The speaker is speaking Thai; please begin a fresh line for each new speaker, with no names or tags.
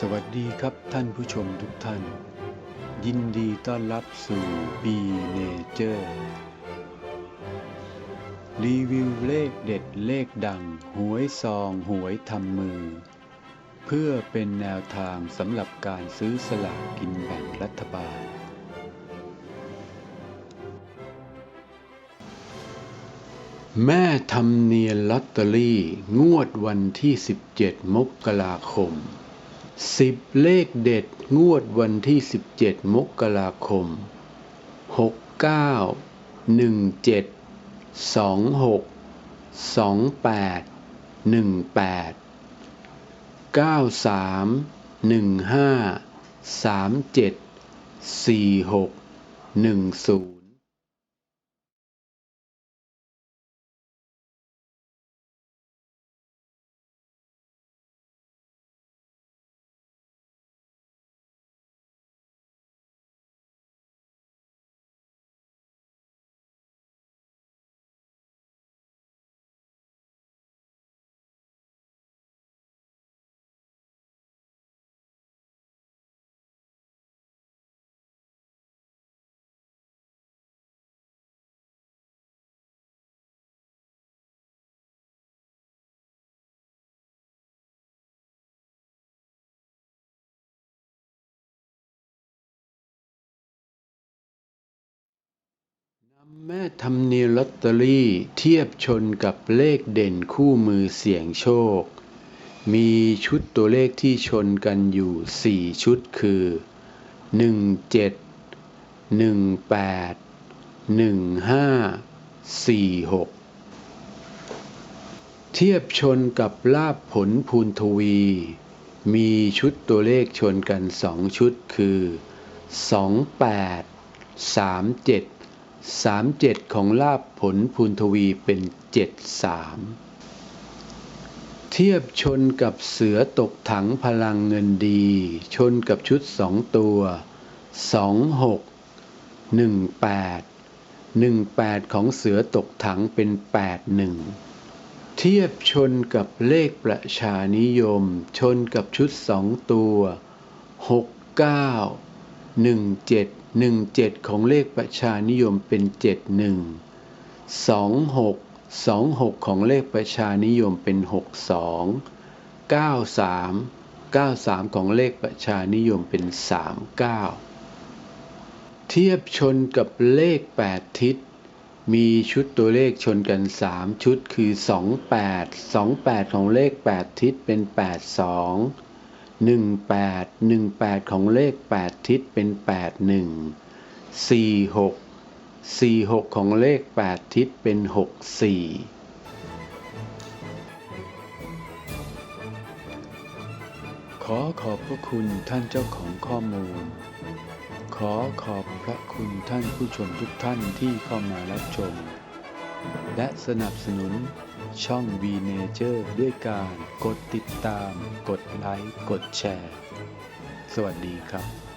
สวัสดีครับท่านผู้ชมทุกท่าน ยินดีต้อนรับสู่ B Nature รีวิวเลขเด็ดเลขดัง หวยซองหวยทำมือ เพื่อเป็นแนวทางสำหรับการซื้อสลากกินแบ่งรัฐบาล แม่ทำเนียนลอตเตอรี่งวดวันที่ 17 มกราคม 10เลขเด็ดงวดวันที่17มกราคม69 17 26 28 18 93 15 37 46 10นำแม่ทำเนียลอตเตอรี่เทียบชนกับเลขเด่นคู่มือเสี่ยงโชค มีชุดตัวเลขที่ชนกันอยู่ 4 ชุดคือ 17 18 15 46 เทียบชนกับลาบผลภูนทวี มีชุดตัวเลขชนกัน 2 ชุดคือ 28 37 37ของลาบผลภูนทวีเป็น73เทียบชนกับเสือตกถังพลังเงินดี ชนกับชุด2ตัว26 18 18ของเสือตกถังเป็น81เทียบชนกับเลขประชานิยม ชนกับชุด2ตัว69 17 17 ของเลขประชานิยมเป็น 71 26 26 ของเลขประชานิยมเป็น 62 93 93 ของเลขประชานิยมเป็น 39 เทียบชนกับเลข 8 ทิศ มีชุดตัวเลขชนกัน 3 ชุดคือ 28 28 ของเลข 8 ทิศเป็น 82 18 18 ของเลข 8 ทิศเป็น 81 46 46 ของเลข 8 ทิศเป็น 64ขอขอบพระคุณท่านเจ้าของข้อมูล ขอขอบพระคุณท่านผู้ชมทุกท่านที่เข้ามารับชม และสนับสนุน ช่อง V Nature ด้วยการกดติดตาม กดไลค์ กดแชร์ สวัสดีครับ